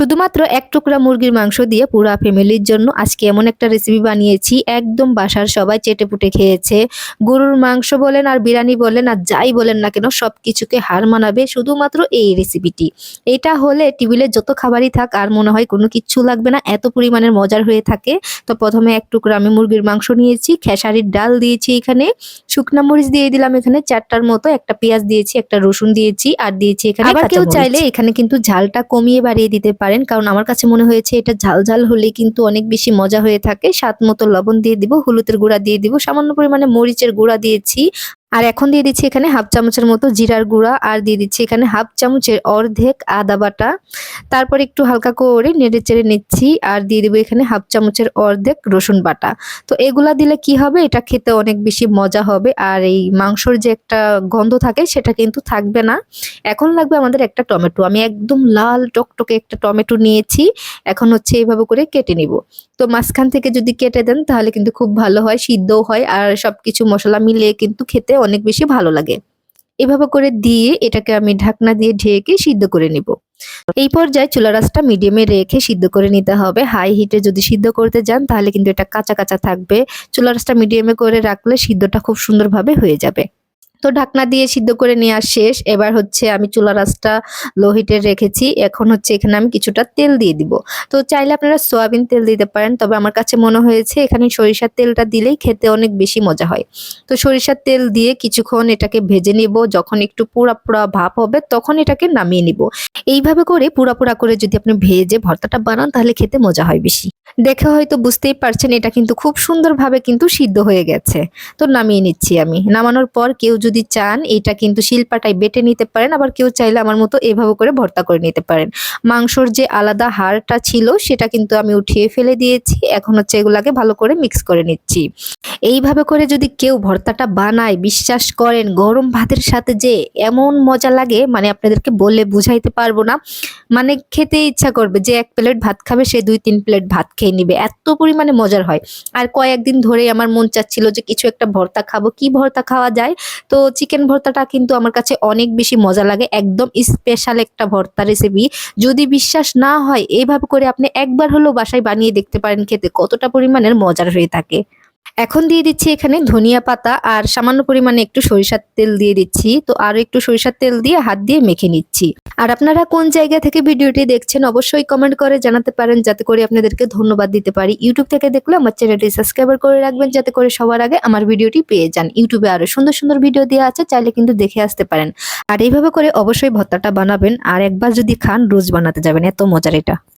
শুধুমাত্র এক টুকরা মুরগির মাংস দিয়ে পুরা ফ্যামিলির জন্য আজকে এমন একটা রেসিপি বানিয়েছি একদম বাসার সবাই চেটে পুটে খেয়েছে। গরুর মাংস বলেন আর বিরিয়ানি বলেন আর যাই বলেন না কেন সব কিছুকে হার মানাবে শুধুমাত্র এই রেসিপিটি এটা হলে টেবিলে যত খাবারই থাক আর মনে হয় কোনো কিচ্ছু লাগবে না এত পরিমাণের মজার হয়ে থাকে। তো প্রথমে এক টুকরা আমি মুরগির মাংস নিয়েছি খেসারির ডাল দিয়েছি এখানে শুকনা মরিচ দিয়ে দিলাম এখানে চারটার মতো একটা পেঁয়াজ দিয়েছি একটা রসুন দিয়েছি আর দিয়েছি এখানে আবার কেউ চাইলে এখানে কিন্তু ঝালটা কমিয়ে বাড়িয়ে দিতে পারেন, কারণ আমার কাছে মনে হয়েছে এটা ঝাল ঝাল হলে কিন্তু অনেক বেশি মজা হয়ে থাকে। স্বাদ মতো লবণ দিয়ে দিব, হলুদের গুঁড়া দিয়ে দিব। সামান্য পরিমাণে মরিচের গুঁড়া দিয়েছি। আর এখন দিয়ে দিচ্ছি এখানে হাফ চামচের মতো জিরার গুঁড়া, আর দিয়ে দিচ্ছি এখানে হাফ চামচের অর্ধেক আদা বাটা। তারপর একটু হালকা করে নেড়ে চেড়ে নিচ্ছি, আর দিয়ে দেবো এখানে হাফ চামচের অর্ধেক রসুন বাটা। তো এগুলা দিলে কি হবে? এটা খেতে অনেক বেশি মজা হবে, আর এই মাংসর যে একটা গন্ধ থাকে সেটা কিন্তু থাকবে না। এখন লাগবে আমাদের একটা টমেটো। আমি একদম লাল টকটকে একটা টমেটো নিয়েছি, এখন হচ্ছে এইভাবে করে কেটে নিব। তো মাঝখান থেকে যদি কেটে দেন তাহলে কিন্তু খুব ভালো হয়, সিদ্ধও হয়, আর সব কিছু মশলা মিলিয়ে কিন্তু খেতে অনেক বেশি ভালো লাগে। এভাবে করে দিয়ে এটাকে আমি ঢাকনা দিয়ে ঢেকে সিদ্ধ করে নিব। এই পর্যায়ে চুলা রাসটা মিডিয়ামে রেখে সিদ্ধ করে নিতে হবে। হাই হিটে যদি সিদ্ধ করতে যান, তাহলে কিন্তু এটা কাঁচা কাঁচা থাকবে। চুলা রাসটা মিডিয়ামে করে রাখলে সিদ্ধটা খুব সুন্দরভাবে হয়ে যাবে। তো ঢাকনা দিয়ে সিদ্ধ করে নেওয়া শেষ। এবার হচ্ছে আমি চুলা রাসটা লো হিটে রেখেছি। এখন হচ্ছে এখানে আমি কিছুটা তেল দিয়ে দিব। তো চাইলে আপনারা সয়াবিন তেল দিতে পারেন, তবে আমার কাছে মনে হয়েছে এখানে সরিষার তেলটা দিলেই খেতে অনেক বেশি মজা হয়। তো সরিষার তেল দিয়ে কিছুক্ষণ এটাকে ভেজে নিব। যখন একটু পুরা পুরা ভাপ হবে তখন এটাকে নামিয়ে নিব। এইভাবে করে পুরা পুরা করে যদি আপনি ভেজে ভর্তাটা বানান তাহলে খেতে মজা হয় বেশি। দেখে হয়তো বুঝতেই পারছেন এটা কিন্তু খুব সুন্দরভাবে কিন্তু সিদ্ধ হয়ে গেছে। তো নামিয়ে নিচ্ছি আমি। নামানোর পর কেউ যদি চান, এটা কিন্তু শিল্পাটাই বেটে নিতে পারেন। আবার কেউ চাইলে আমার মতো এভাবে করে ভর্তা করে নিতে পারেন। মাংসর যে আলাদা হাড়টা ছিল, সেটা কিন্তু আমি উঠিয়ে ফেলে দিয়েছি। এখন হচ্ছে এগুলাকে ভালো করে মিক্স করে নিচ্ছি। এইভাবে করে যদি কেউ ভর্তাটা বানায়, বিশ্বাস করেন, গরম ভাতের সাথে যে এমন মজা লাগে মানে আপনাদেরকে বলে বুঝাইতে পারব না। মানে খেতে ইচ্ছা করবে যে এক প্লেট ভাত খাবে, সে দুই, তিন প্লেট ভাত খেয়ে নিবে। এত পরিমাণে মজার হয়। আর কয়েকদিন ধরেই আমার মন চাচ্ছিল যে কিছু একটা ভর্তা খাব। কি ভর্তা খাওয়া যায়? তো চিকেন ভর্তাটা কিন্তু আমার কাছে অনেক বেশি মজা লাগে, একদম স্পেশাল একটা ভর্তা রেসিপি যদি বিশ্বাস না হয় এইভাবে করে আপনি একবার হলেও বাসায় বানিয়ে দেখতে পারেন খেতে, কতটা পরিমাণের মজার হয়ে থাকে। এখন দিয়ে দিচ্ছি এখানে ধনিয়া পাতা আর সামান্য পরিমাণে একটু সরিষার তেল দিয়ে দিচ্ছি। তো আরও একটু সরিষার তেল দিয়ে হাত দিয়ে মেখে নিচ্ছি। আর আপনারা কোন জায়গা থেকে ভিডিওটি দেখছেন অবশ্যই কমেন্ট করে জানাতে পারেন, যাতে করে আপনাদেরকে ধন্যবাদ দিতে পারি। ইউটিউব থেকে দেখলে আমার চ্যানেলটি সাবস্ক্রাইবার করে রাখবেন, যাতে করে সবার আগে আমার ভিডিওটি পেয়ে যান। ইউটিউবে আরও সুন্দর সুন্দর ভিডিও দেওয়া আছে, চাইলে কিন্তু দেখে আসতে পারেন। আর এইভাবে করে অবশ্যই ভর্তাটা বানাবেন। আর একবার যদি খান, রোজ বানাতে যাবেন। এত মজার এটা।